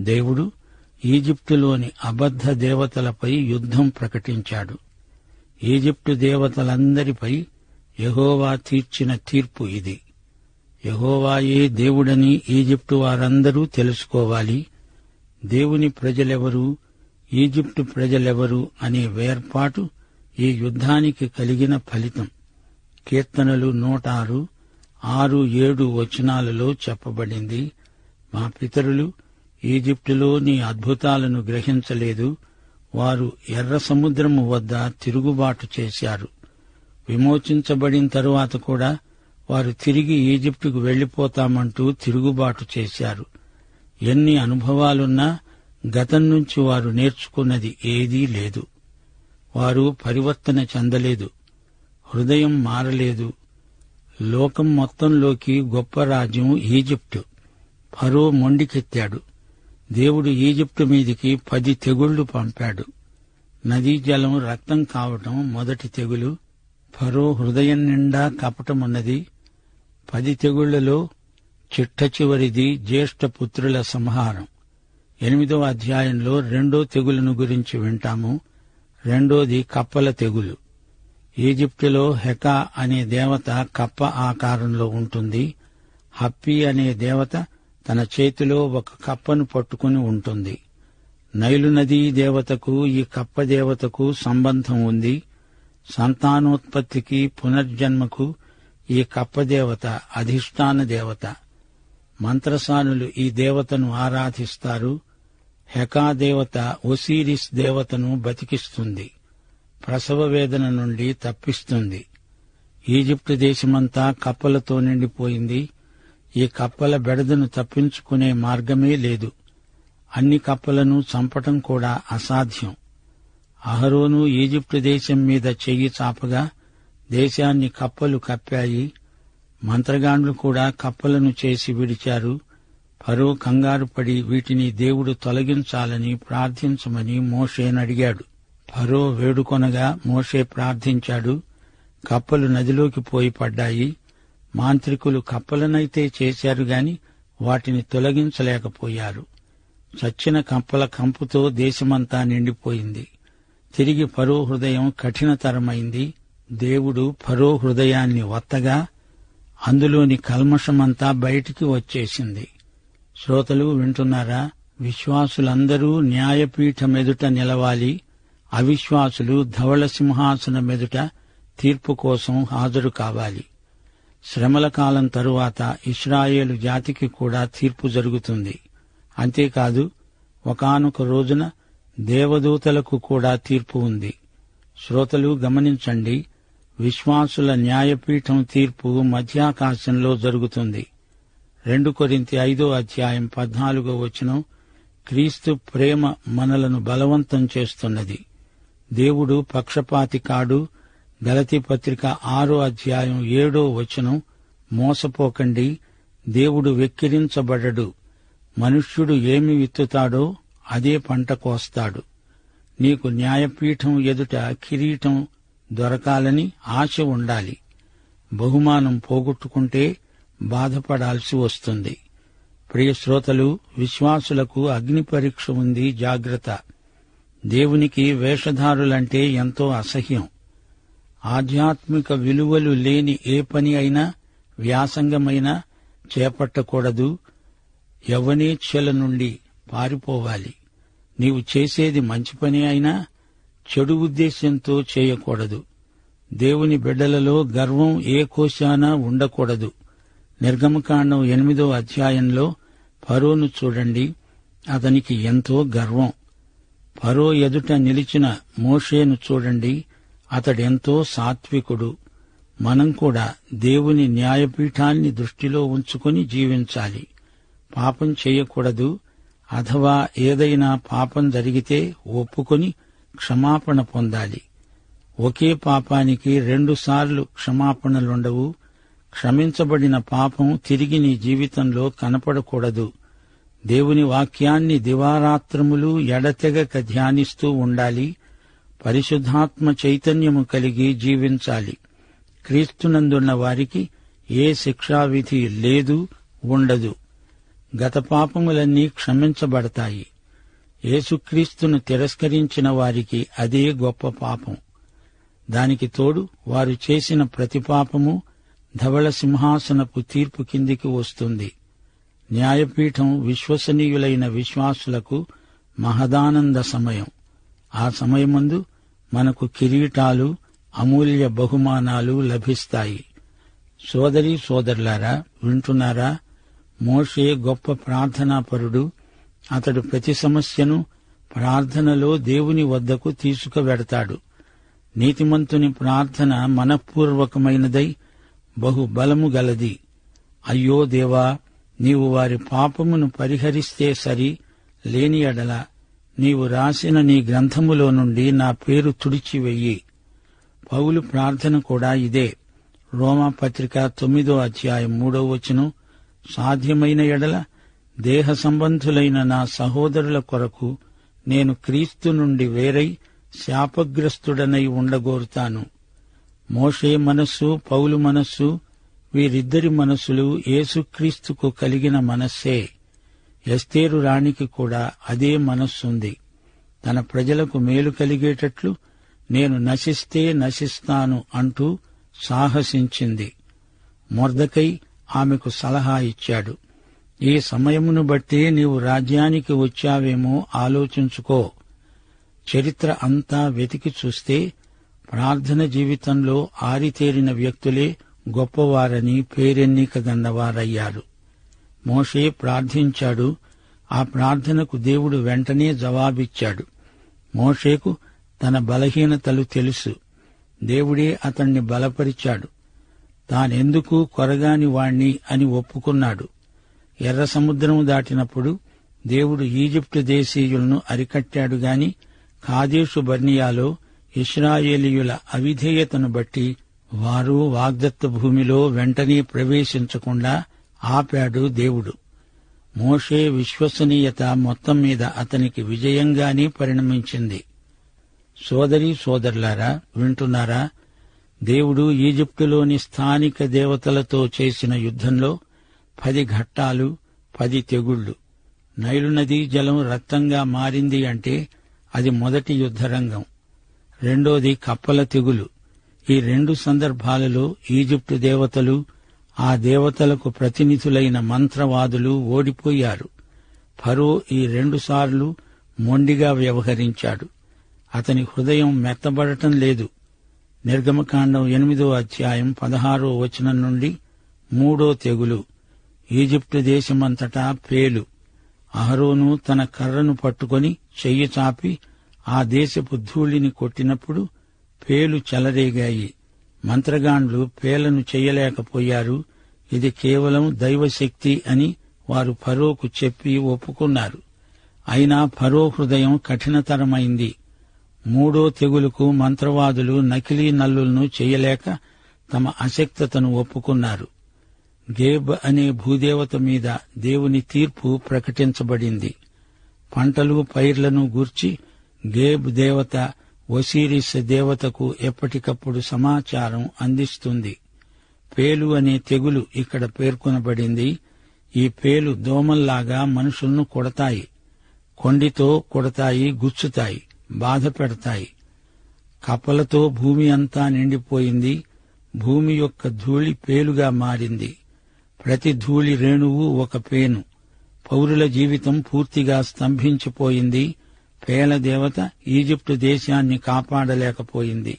దేవుడు ఈజిప్టులోని అబద్ధ దేవతలపై యుద్ధం ప్రకటించాడు. ఈజిప్టు దేవతలందరిపై యహోవా తీర్చిన తీర్పు ఇది. యహోవాయే దేవుడని ఈజిప్టు వారందరూ తెలుసుకోవాలి. దేవుని ప్రజలెవరు ఈజిప్టు ప్రజలెవరు అనే వేర్పాటు ఈ యుద్ధానికి కలిగిన ఫలితం. కీర్తనలు నూట ఆరు ఆరు ఏడు వచనాలలో చెప్పబడింది. మా పితరులు ఈజిప్టులో నీ అద్భుతాలను గ్రహించలేదు. వారు ఎర్ర సముద్రము వద్ద తిరుగుబాటు చేశారు. విమోచించబడిన తరువాత కూడా వారు తిరిగి ఈజిప్టుకు వెళ్ళిపోతామంటూ తిరుగుబాటు చేశారు. ఎన్ని అనుభవాలున్నా గతం నుంచి వారు నేర్చుకున్నది ఏదీ లేదు. వారు పరివర్తన చెందలేదు. హృదయం మారలేదు. లోకం మొత్తంలోకి గొప్ప రాజ్యం ఈజిప్టు. ఫరో మొండికెత్తాడు. దేవుడు ఈజిప్టు మీదికి పది తెగుళ్ళు పంపాడు. నదీ జలం రక్తం కావటం మొదటి తెగులు. ఫరో హృదయం నిండా కపటమున్నది పది తెగుళ్ళలో చిట్ట చివరిది జ్యేష్ఠ పుత్రుల సంహారం. ఎనిమిదో అధ్యాయంలో రెండో తెగులును గురించి వింటాము. రెండోది కప్పల తెగులు. ఈజిప్టులో హెకా అనే దేవత కప్ప ఆకారంలో ఉంటుంది. హప్పి అనే దేవత తన చేతిలో ఒక కప్పను పట్టుకుని ఉంటుంది. నైలు నదీ దేవతకు ఈ కప్ప దేవతకు సంబంధం ఉంది. సంతానోత్పత్తికి పునర్జన్మకు ఈ కప్పదేవత అధిష్టాన దేవత. మంత్రసానులు ఈ దేవతను ఆరాధిస్తారు. హెకా దేవత ఒసీరిస్ దేవతను బతికిస్తుంది. ప్రసవ వేదన నుండి తప్పిస్తుంది. ఈజిప్టు దేశమంతా కప్పలతో నిండిపోయింది. ఈ కప్పల బెడదను తప్పించుకునే మార్గమే లేదు. అన్ని కప్పలను చంపటం కూడా అసాధ్యం. అహరోను ఈజిప్టు దేశం మీద చెయ్యి చాపగా దేశాన్ని కప్పలు కప్పాయి. మంత్రగాండ్లు కూడా కప్పలను చేసి విడిచారు. ఫరో కంగారు పడి వీటిని దేవుడు తొలగించాలని ప్రార్థించమని మోషేనడిగాడు. ఫరో వేడుకొనగా మోషే ప్రార్థించాడు. కప్పలు నదిలోకి పోయి పడ్డాయి. మాంత్రికులు కప్పలనైతే చేశారు గాని వాటిని తొలగించలేకపోయారు. చచ్చిన కప్పల కంపుతో దేశమంతా నిండిపోయింది. తిరిగి ఫరో హృదయం కఠినతరమైంది. దేవుడు ఫరో హృదయాన్ని వత్తగా అందులోని కల్మషమంతా బయటికి వచ్చేసింది. శ్రోతలు వింటున్నారా? విశ్వాసులందరూ న్యాయపీఠమెదుట నిలవాలి. అవిశ్వాసులు ధవళ సింహాసనమెదుట తీర్పు కోసం హాజరు కావాలి. శ్రమల కాలం తరువాత ఇస్రాయేలు జాతికి కూడా తీర్పు జరుగుతుంది. అంతేకాదు ఒకానొక రోజున దేవదూతలకు కూడా తీర్పు ఉంది. శ్రోతలు గమనించండి విశ్వాసుల న్యాయపీఠం తీర్పు మధ్యాకాశంలో జరుగుతుంది. రెండు కొరింతి ఐదో అధ్యాయం పద్నాలుగో వచనం క్రీస్తు ప్రేమ మనలను బలవంతం చేస్తున్నది. దేవుడు పక్షపాతి కాడు గలతి పత్రిక ఆరో అధ్యాయం ఏడో వచనం మోసపోకండి దేవుడు వెక్కిరించబడడు. మనుష్యుడు ఏమి విత్తుతాడో అదే పంట కోస్తాడు. నీకు న్యాయపీఠం ఎదుట కిరీటం దొరకాలని ఆశ ఉండాలి. బహుమానం పోగొట్టుకుంటే బాధపడాల్సి వస్తుంది. ప్రియ శ్రోతలు విశ్వాసులకు అగ్ని పరీక్ష ఉంది జాగ్రత్త. దేవునికి వేషధారులంటే ఎంతో అసహ్యం. ఆధ్యాత్మిక విలువలు లేని ఏ పని అయినా వ్యాసంగమైనా చేపట్టకూడదు. యవనేచ్ఛల నుండి పారిపోవాలి. నీవు చేసేది మంచి పని అయినా చెడు ఉద్దేశ్యంతో చేయకూడదు. దేవుని బిడ్డలలో గర్వం ఏ కోశాన ఉండకూడదు. నిర్గమకాండం ఎనిమిదో అధ్యాయంలో ఫరోను చూడండి. అతనికి ఎంతో గర్వం. ఫరో ఎదుట నిలిచిన మోషేను చూడండి. అతడెంతో సాత్వికుడు. మనం కూడా దేవుని న్యాయపీఠాన్ని దృష్టిలో ఉంచుకొని జీవించాలి. పాపం చేయకూడదు. అథవా ఏదైనా పాపం జరిగితే ఒప్పుకొని క్షమాపణ పొందాలి. ఒకే పాపానికి రెండుసార్లు క్షమాపణలుండవు. క్షమించబడిన పాపం తిరిగి నీ జీవితంలో కనపడకూడదు. దేవుని వాక్యాన్ని దివారాత్రములు ఎడతెగక ధ్యానిస్తూ ఉండాలి. పరిశుద్ధాత్మ చైతన్యము కలిగి జీవించాలి. క్రీస్తునందున్న వారికి ఏ శిక్షావిధి లేదు ఉండదు. గత పాపములన్నీ క్షమించబడతాయి. యేసుక్రీస్తును తిరస్కరించిన వారికి అదే గొప్ప పాపం. దానికి తోడు వారు చేసిన ప్రతి పాపము ధవళ సింహాసనపు తీర్పు కిందికి వస్తుంది. న్యాయపీఠం విశ్వసనీయులైన విశ్వాసులకు మహదానంద సమయం. ఆ సమయమందు మనకు కిరీటాలు అమూల్య బహుమానాలు లభిస్తాయి. సోదరి సోదరులారా వింటున్నారా? మోషే గొప్ప ప్రార్థనాపరుడు. అతడు ప్రతి సమస్యను ప్రార్థనలో దేవుని వద్దకు తీసుకువెడతాడు. నీతిమంతుని ప్రార్థన మనఃపూర్వకమైనదై బహుబలము గలది. అయ్యో దేవా నీవు వారి పాపమును పరిహరిస్తే సరి లేని ఎడల నీవు రాసిన నీ గ్రంథములో నుండి నా పేరు తుడిచివెయ్యి పౌలు ప్రార్థన కూడా ఇదే. రోమా పత్రిక తొమ్మిదో అధ్యాయం మూడో వచనం. సాధ్యమైన ఎడల దేహ సంబంధులైన నా సహోదరుల కొరకు నేను క్రీస్తు నుండి వేరై శాపగ్రస్తుడనై ఉండగోరుతాను. మోషే మనస్సు పౌలు మనస్సు వీరిద్దరి మనస్సులు యేసుక్రీస్తుకు కలిగిన మనస్సే. ఎస్తేరు రాణికి కూడా అదే మనస్సుంది. తన ప్రజలకు మేలు కలిగేటట్లు నేను నశిస్తే నశిస్తాను అంటూ సాహసించింది. మొర్దకై ఆమెకు సలహా ఇచ్చాడు. ఈ సమయమును బట్టి నీవు రాజ్యానికి వచ్చావేమో ఆలోచించుకో. చరిత్ర అంతా వెతికి చూస్తే ప్రార్థన జీవితంలో ఆరితేరిన వ్యక్తులే గొప్పవారని పేరెన్నిక దండవారయ్యారు మోషే ప్రార్థించాడు. ఆ ప్రార్థనకు దేవుడు వెంటనే జవాబిచ్చాడు. మోషేకు తన బలహీనతలు తెలుసు. దేవుడే అతణ్ణి బలపరిచాడు. తానెందుకు కొరగాని వాణ్ణి అని ఒప్పుకున్నాడు. ఎర్ర సముద్రం దాటినప్పుడు దేవుడు ఈజిప్టు దేశీయులను అరికట్టాడు గాని కాదేశు బర్నియాలో ఇస్రాయేలీయుల అవిధేయతను బట్టి వారు వాగ్దత్త భూమిలో వెంటనే ప్రవేశించకుండా ఆపాడు దేవుడు. మోషే విశ్వసనీయత మొత్తం మీద అతనికి విజయంగానే పరిణమించింది. సోదరి సోదరులారా వింటున్నారా? దేవుడు ఈజిప్టులోని స్థానిక దేవతలతో చేసిన యుద్ధంలో పది ఘట్టాలు పది తెగుళ్ళు నైలు నదీ జలం రక్తంగా మారింది అంటే అది మొదటి యుద్ధరంగం. రెండోది కప్పల తెగులు. ఈ రెండు సందర్భాలలో ఈజిప్టు దేవతలు ఆ దేవతలకు ప్రతినిధులైన మంత్రవాదులు ఓడిపోయారు. ఫరో ఈ రెండుసార్లు మొండిగా వ్యవహరించాడు. అతని హృదయం మెత్తబడటం లేదు. నిర్గమకాండం ఎనిమిదో అధ్యాయం పదహారో వచనం నుండి మూడో తెగులు. ఈజిప్టు దేశమంతటా పేలు. అహరోను తన కర్రను పట్టుకొని చెయ్యి చాపి ఆ దేశపు ధూళిని కొట్టినప్పుడు పేలు చెలరేగాయి. మంత్రగాండ్లు పేలను చెయ్యలేకపోయారు ఇది కేవలం దైవశక్తి అని వారు ఫరోకు చెప్పి ఒప్పుకున్నారు. అయినా ఫరో హృదయం కఠినతరమైంది. మూడో తెగులుకు మంత్రవాదులు నకిలీ నల్లులను చేయలేక తమ అశక్తతను ఒప్పుకున్నారు. గేబ్ అనే భూదేవత మీద దేవుని తీర్పు ప్రకటించబడింది. పంటలు పైర్లను గూర్చి గేబ్ దేవత ఒసిరిస్ దేవతకు ఎప్పటికప్పుడు సమాచారం అందిస్తుంది. పేలు అనే తెగులు ఇక్కడ పేర్కొనబడింది. ఈ పేలు దోమల్లాగా మనుషులను కొడతాయి. కొండితో కొడతాయి గుచ్చుతాయి బాధ పెడతాయి. కప్పలతో భూమి అంతా నిండిపోయింది. భూమి యొక్క ధూళి పేలుగా మారింది. ప్రతి ధూళి రేణువు ఒక పేను. పౌరుల జీవితం పూర్తిగా స్తంభించిపోయింది. పేల దేవత ఈజిప్టు దేశాన్ని కాపాడలేకపోయింది.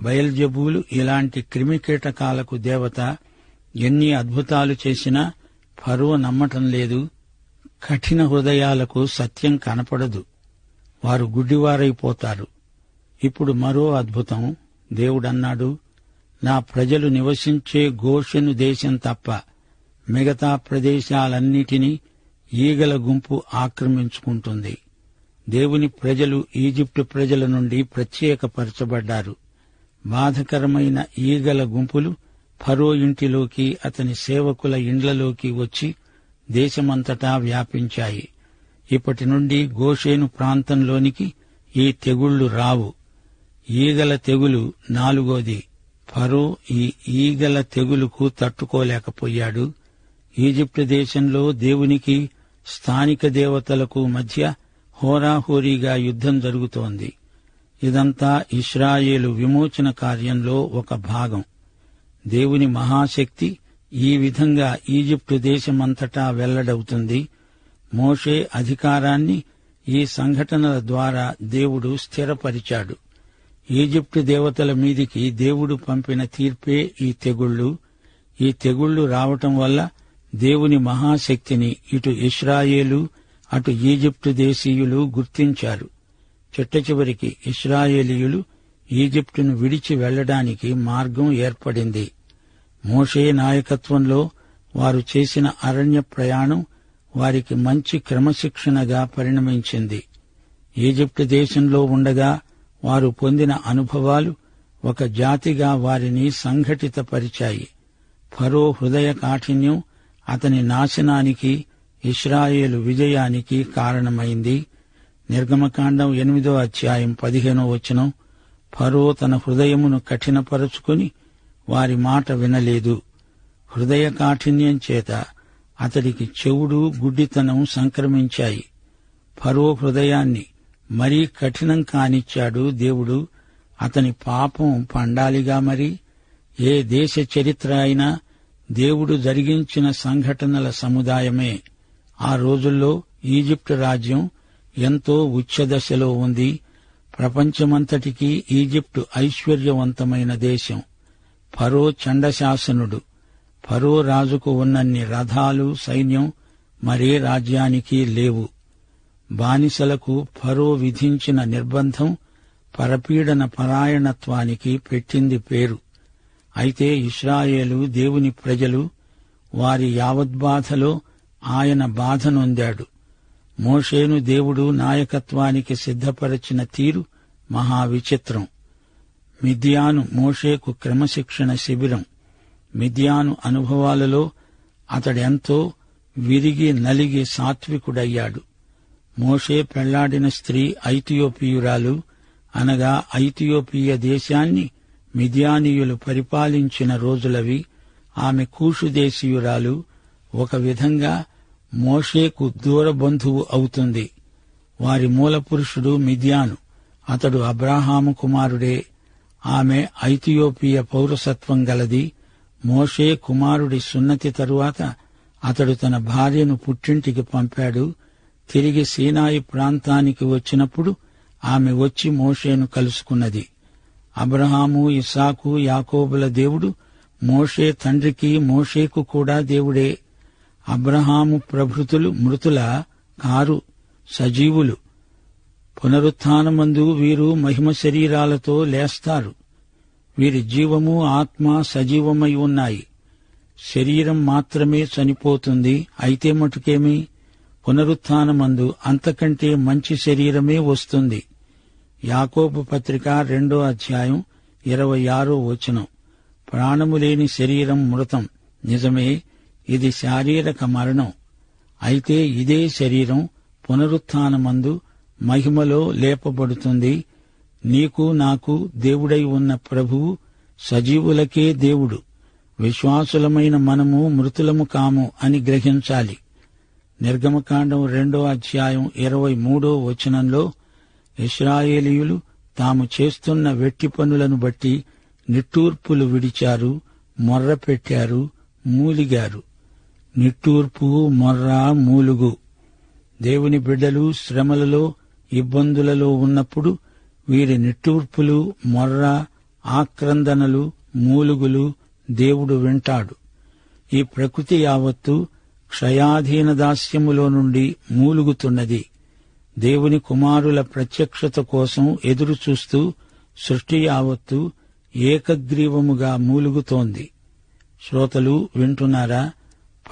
బయల్జబూలు ఇలాంటి క్రిమికీటకాలకు దేవత ఎన్ని అద్భుతాలు చేసినా ఫరో నమ్మటం లేదు. కఠిన హృదయాలకు సత్యం కనపడదు. వారు గుడ్డివారైపోతారు. ఇప్పుడు మరో అద్భుతం. దేవుడన్నాడు నా ప్రజలు నివసించే గోషను దేశం తప్ప మిగతా ప్రదేశాలన్నిటినీ ఈగల గుంపు ఆక్రమించుకుంటుంది. దేవుని ప్రజలు ఈజిప్టు ప్రజల నుండి ప్రత్యేకపరచబడ్డారు. బాధకరమైన ఈగల గుంపులు ఫరో ఇంటిలోకి అతని సేవకుల ఇండ్లలోకి వచ్చి దేశమంతటా వ్యాపించాయి. ఇప్పటి నుండి గోషేను ప్రాంతంలోనికి ఈ తెగుళ్ళు రావు. ఈగల తెగులు నాలుగోది. ఫరో ఈ ఈగల తెగులుకు తట్టుకోలేకపోయాడు. ఈజిప్టు దేశంలో దేవునికి స్థానిక దేవతలకు మధ్య హోరాహోరీగా యుద్ధం జరుగుతోంది. ఇదంతా ఇస్రాయేలు విమోచన కార్యంలో ఒక భాగం. దేవుని మహాశక్తి ఈ విధంగా ఈజిప్టు దేశమంతటా వెల్లడవుతుంది. మోషే అధికారాన్ని ఈ సంఘటనల ద్వారా దేవుడు స్థిరపరిచాడు. ఈజిప్టు దేవతల మీదికి దేవుడు పంపిన తీర్పే ఈ తెగుళ్ళు ఈ తెగుళ్ళు రావటం వల్ల దేవుని మహాశక్తిని ఇటు ఇస్రాయేలు అటు ఈజిప్టు దేశీయులు గుర్తించారు. చిట్ట చివరికి ఇస్రాయేలీయులు ఈజిప్టును విడిచి వెళ్ళడానికి మార్గం ఏర్పడింది. మోషే నాయకత్వంలో వారు చేసిన అరణ్య ప్రయాణం వారికి మంచి క్రమశిక్షణగా పరిణమించింది. ఈజిప్టు దేశంలో ఉండగా వారు పొందిన అనుభవాలు ఒక జాతిగా వారిని సంఘటితపరిచాయి. ఫరో హృదయ కాఠిన్యం అతని నాశనానికి ఇస్రాయేలు విజయానికి కారణమైంది. నిర్గమకాండం ఎనిమిదో అధ్యాయం పదిహేనో వచనం ఫరో తన హృదయమును కఠినపరుచుకుని వారి మాట వినలేదు. హృదయ కాఠిన్యం చేత అతడికి చెవుడు గుడ్డితనం సంక్రమించాయి. ఫరో హృదయాన్ని మరీ కఠినం కానిచ్చాడు దేవుడు. అతని పాపం పండాలిగా మరి. ఏ దేశ చరిత్ర అయినా దేవుడు జరిగించిన సంఘటనల సముదాయమే. ఆ రోజుల్లో ఈజిప్టు రాజ్యం ఎంతో ఉచ్చదశలో ఉంది. ప్రపంచమంతటికీ ఈజిప్టు ఐశ్వర్యవంతమైన దేశం. ఫరో చండశాసనుడు. ఫరో రాజుకు ఉన్నన్ని రథాలు సైన్యం మరే రాజ్యానికి లేవు. బానిసలకు ఫరో విధించిన నిర్బంధం పరపీడన పరాయణత్వానికి పెట్టింది పేరు. అయితే ఇస్రాయేలు దేవుని ప్రజలు వారి యావద్బాధలో ఆయన బాధ నొందాడు. మోషేను దేవుడు నాయకత్వానికి సిద్ధపరచిన తీరు మహావిచిత్రం. మిథ్యాను మోషేకు క్రమశిక్షణ శిబిరం. మిథ్యాను అనుభవాలలో అతడెంతో విరిగి నలిగి సాత్వికుడయ్యాడు. మోషే పెళ్ళాడిన స్త్రీ ఐథియోపియురాలు అనగా ఐథియోపియ దేశాన్ని మిథియానీయులు పరిపాలించిన రోజులవి. ఆమె కూషు దేశీయురాలు. ఒక విధంగా మోషేకు దూరబంధువు అవుతుంది. వారి మూలపురుషుడు మిద్యాను. అతడు అబ్రాహాము కుమారుడే. ఆమె ఐథియోపియ పౌరసత్వం గలది. మోషే కుమారుడి సున్నతి తరువాత అతడు తన భార్యను పుట్టింటికి పంపాడు. తిరిగి సీనాయి ప్రాంతానికి వచ్చినప్పుడు ఆమె వచ్చి మోషేను కలుసుకున్నది. అబ్రహాము ఇసాకు యాకోబుల దేవుడు మోషే తండ్రికి మోషేకు కూడా దేవుడే. అబ్రహాము ప్రభృతులు మృతుల కారు సజీవులు. పునరుత్నమందు వీరు మహిమ శరీరాలతో లేస్తారు. వీరి జీవము ఆత్మ సజీవమై ఉన్నాయి. శరీరం మాత్రమే చనిపోతుంది. అయితే మటుకేమి? పునరుత్నమందు అంతకంటే మంచి శరీరమే వస్తుంది. యాకోబు పత్రిక రెండో అధ్యాయం ఇరవై ఆరో వచనం. ప్రాణము లేని శరీరం మృతం. నిజమే ఇది శారీరక మరణం. అయితే ఇదే శరీరం పునరుత్నమందు మహిమలో లేపబడుతుంది. నీకు నాకు దేవుడై ఉన్న ప్రభువు సజీవులకే దేవుడు. విశ్వాసులమైన మనము మృతులము కాము అని గ్రహించాలి. నిర్గమకాండం రెండో అధ్యాయం ఇరవై మూడో వచనంలో ఇస్రాయేలీయులు తాము చేస్తున్న వెట్టి పనులను బట్టి నిట్టూర్పులు విడిచారు మొర్రపెట్టారు మూలిగారు. నిట్టూర్పు మొర్ర మూలుగు. దేవుని బిడ్డలు శ్రమలలో ఇబ్బందులలో ఉన్నప్పుడు వీరి నిట్టూర్పులు మొర్ర ఆక్రందనలు మూలుగులు దేవుడు వింటాడు. ఈ ప్రకృతి యావత్తు క్షయాధీన దాస్యములో నుండి మూలుగుతున్నది. దేవుని కుమారుల ప్రత్యక్షత కోసం ఎదురుచూస్తూ సృష్టి యావత్తు ఏకగ్రీవముగా మూలుగుతోంది. శ్రోతలు వింటున్నారా?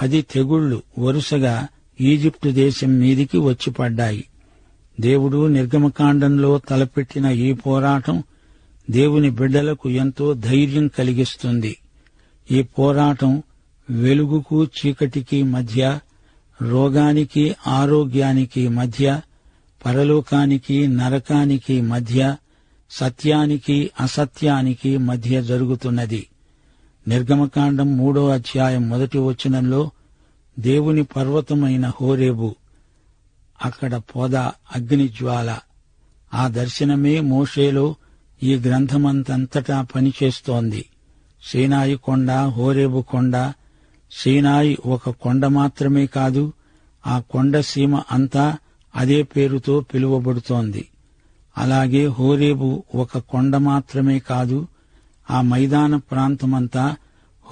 పది తెగుళ్ళు వరుసగా ఈజిప్టు దేశం మీదికి వచ్చిపడ్డాయి. దేవుడు నిర్గమకాండంలో తలపెట్టిన ఈ పోరాటం దేవుని బిడ్డలకు ఎంతో ధైర్యం కలిగిస్తుంది. ఈ పోరాటం వెలుగుకు చీకటికి మధ్య రోగానికి ఆరోగ్యానికి మధ్య పరలోకానికి నరకానికి మధ్య సత్యానికి అసత్యానికి మధ్య జరుగుతున్నది. నిర్గమకాండం మూడో అధ్యాయం మొదటి వచనంలో దేవుని పర్వతమైన హోరేబు అక్కడ పొద అగ్నిజ్వాల ఆ దర్శనమే మోషేలో ఈ గ్రంథమంతంతటా పనిచేస్తోంది. సీనాయి కొండ హోరేబు కొండ. సీనాయి ఒక కొండ మాత్రమే కాదు ఆ కొండ సీమ అంతా అదే పేరుతో పిలువబడుతోంది. అలాగే హోరేబు ఒక కొండ మాత్రమే కాదు ఆ మైదాన ప్రాంతమంతా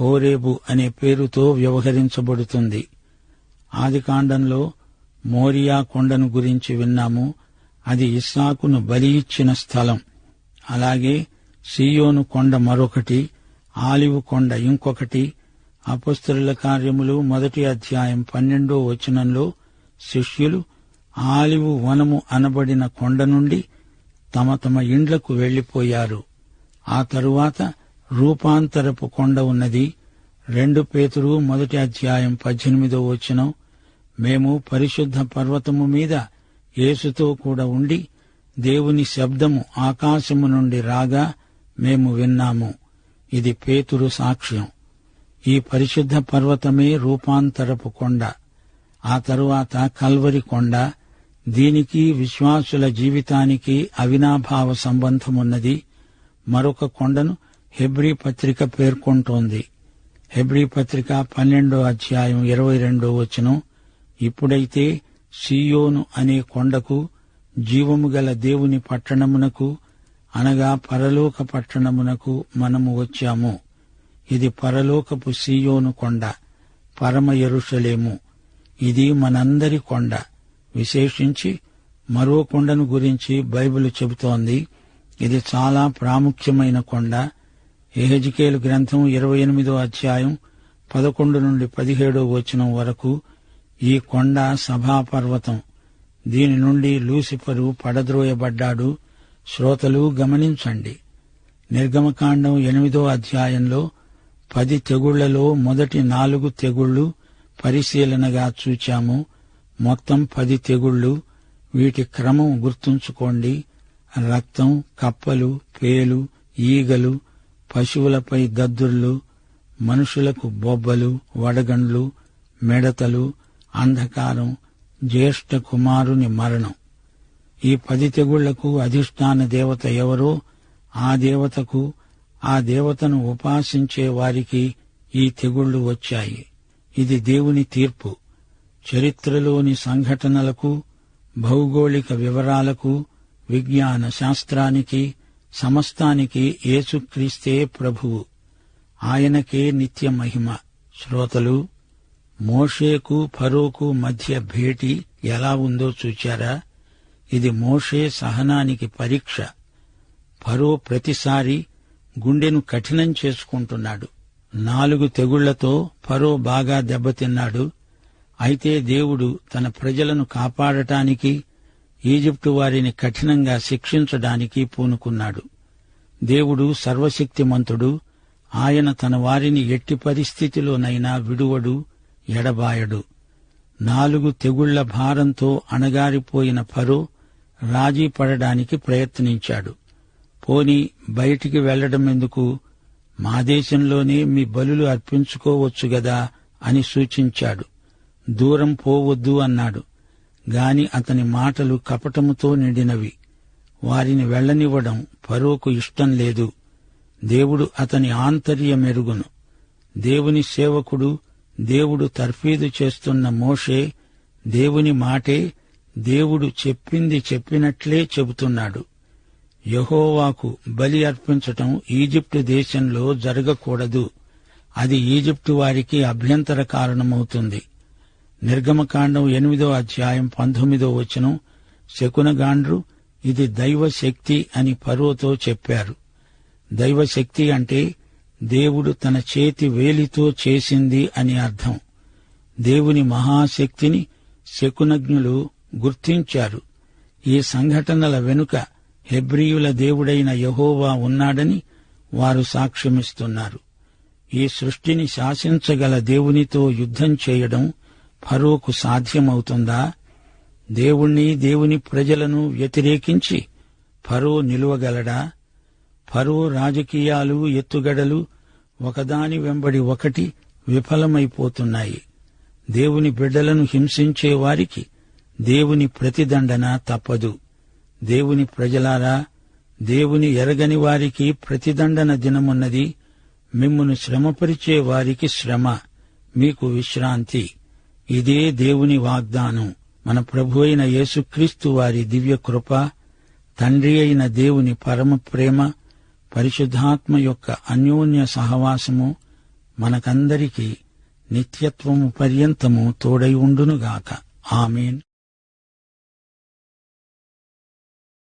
హోరేబు అనే పేరుతో వ్యవహరించబడుతుంది. ఆదికాండంలో మోరియా కొండను గురించి విన్నాము. అది ఇస్సాకును బలి ఇచ్చిన స్థలం. అలాగే సియోను కొండ మరొకటి ఆలివు కొండ ఇంకొకటి. అపస్తుల కార్యములు మొదటి అధ్యాయం పన్నెండో వచనంలో శిష్యులు ఆలివు వనము అనబడిన కొండ నుండి తమ తమ ఇండ్లకు వెళ్ళిపోయారు ఆ తరువాత రూపాంతరపు కొండ ఉన్నది. రెండు పేతురు మొదటి అధ్యాయం పద్దెనిమిదో వచనం. మేము పరిశుద్ధ పర్వతము మీద యేసుతో కూడా ఉండి దేవుని శబ్దము ఆకాశము నుండి రాగా మేము విన్నాము. ఇది పేతురు సాక్ష్యం. ఈ పరిశుద్ధ పర్వతమే రూపాంతరపు కొండ. ఆ తరువాత కల్వరి కొండ. దీనికి విశ్వాసుల జీవితానికి అవినాభావ సంబంధమున్నది. మరొక కొండను హెబ్రీ పత్రిక పేర్కొంటోంది. హెబ్రీ పత్రిక పన్నెండో అధ్యాయం ఇరవై రెండో వచనం ఇప్పుడైతే సియోను అనే కొండకు జీవము గల దేవుని పట్టణమునకు అనగా పరలోక పట్టణమునకు మనము వచ్చాము. ఇది పరలోకపు సియోను కొండ పరమ ఎరుషలేము ఇది మనందరి కొండ. విశేషించి మరో కొండను గురించి బైబిల్ చెబుతోంది. ఇది చాలా ప్రాముఖ్యమైన కొండ. ఎహెజికేలు గ్రంథం ఇరవై ఎనిమిదో అధ్యాయం పదకొండు నుండి పదిహేడో వచనం వరకు ఈ కొండ సభాపర్వతం. దీని నుండి లూసిఫరు పడద్రోయబడ్డాడు. శ్రోతలు గమనించండి. నిర్గమకాండం ఎనిమిదో అధ్యాయంలో పది తెగుళ్ళలో మొదటి నాలుగు తెగుళ్ళు పరిశీలనగా చూచాము. మొత్తం పది తెగుళ్ళు వీటి క్రమం గుర్తుంచుకోండి. రక్తం కప్పలు పేలు ఈగలు పశువులపై దద్దుర్లు మనుషులకు బొబ్బలు వడగండ్లు మెడతలు అంధకారం జ్యేష్ఠ కుమారుని మరణం. ఈ పది తెగుళ్ళకు అధిష్టాన దేవత ఎవరో ఆ దేవతకు ఆ దేవతను ఉపాసించే వారికి ఈ తెగుళ్ళు వచ్చాయి. ఇది దేవుని తీర్పు. చరిత్రలోని సంఘటనలకు భౌగోళిక వివరాలకు విజ్ఞాన శాస్త్రానికి సమస్తానికి యేసుక్రీస్తే ప్రభువు. ఆయనకే నిత్య మహిమ. శ్రోతలు మోషేకు ఫరోకు మధ్య భేటీ ఎలా ఉందో చూచారా? ఇది మోషే సహనానికి పరీక్ష. ఫరో ప్రతిసారి గుండెను కఠినం చేసుకుంటున్నాడు. నాలుగు తెగుళ్ళతో ఫరో బాగా దెబ్బతిన్నాడు. అయితే దేవుడు తన ప్రజలను కాపాడటానికి ఈజిప్టు వారిని కఠినంగా శిక్షించడానికి పూనుకున్నాడు. దేవుడు సర్వశక్తిమంతుడు ఆయన తన వారిని ఎట్టి పరిస్థితిలోనైనా విడువడు ఎడబాయడు. నాలుగు తెగుళ్ళ భారంతో అణగారిపోయిన ఫరో రాజీ పడడానికి ప్రయత్నించాడు. పోని బయటికి వెళ్ళడం ఎందుకు? మా దేశంలోనే మీ బలులు అర్పించుకోవచ్చు గదా అని సూచించాడు. దూరం పోవద్దు అన్నాడు. గాని అతని మాటలు కపటముతో నిండినవి. వారిని వెళ్ళనివ్వడం ఫరోకు ఇష్టం లేదు. దేవుడు అతని ఆంతర్య మెరుగును. దేవుని సేవకుడు దేవుడు తర్ఫీదు చేస్తున్న మోషే దేవుని మాటే దేవుడు చెప్పింది చెప్పినట్లే చెబుతున్నాడు. యహోవాకు బలి అర్పించటం ఈజిప్టు దేశంలో జరగకూడదు. అది ఈజిప్టు వారికి అభ్యంతర కారణమవుతుంది. నిర్గమకాండం ఎనిమిదో అధ్యాయం పంతొమ్మిదో వచనం శకునగాండ్రు ఇది దైవశక్తి అని పరువతో చెప్పారు. దైవశక్తి అంటే దేవుడు తన చేతి వేలితో చేసింది అని అర్థం. దేవుని మహాశక్తిని శకునజ్ఞులు గుర్తించారు. ఈ సంఘటనల వెనుక హెబ్రియుల దేవుడైన యహోవా ఉన్నాడని వారు సాక్ష్యమిస్తున్నారు. ఈ సృష్టిని శాసించగల దేవునితో యుద్ధం చేయడం ఫరోకు సాధ్యమవుతుందా? దేవుణ్ణి దేవుని ప్రజలను వ్యతిరేకించి ఫరో నిలువగలడా? ఫరో రాజకీయాలు ఎత్తుగడలు ఒకదాని వెంబడి ఒకటి విఫలమైపోతున్నాయి. దేవుని బిడ్డలను హింసించే వారికి దేవుని ప్రతిదండన తప్పదు. దేవుని ప్రజలారా దేవుని ఎరగని వారికి ప్రతిదండన దినమున్నది. మిమ్మును శ్రమపరిచే వారికి శ్రమ. మీకు విశ్రాంతి. ఇదే దేవుని వాగ్దానం. మన ప్రభు అయిన యేసుక్రీస్తు వారి దివ్య కృప తండ్రి అయిన దేవుని పరమ ప్రేమ పరిశుద్ధాత్మ యొక్క అన్యోన్య సహవాసము మనకందరికీ నిత్యత్వము పర్యంతము తోడై ఉండునుగాక. ఆమెన్.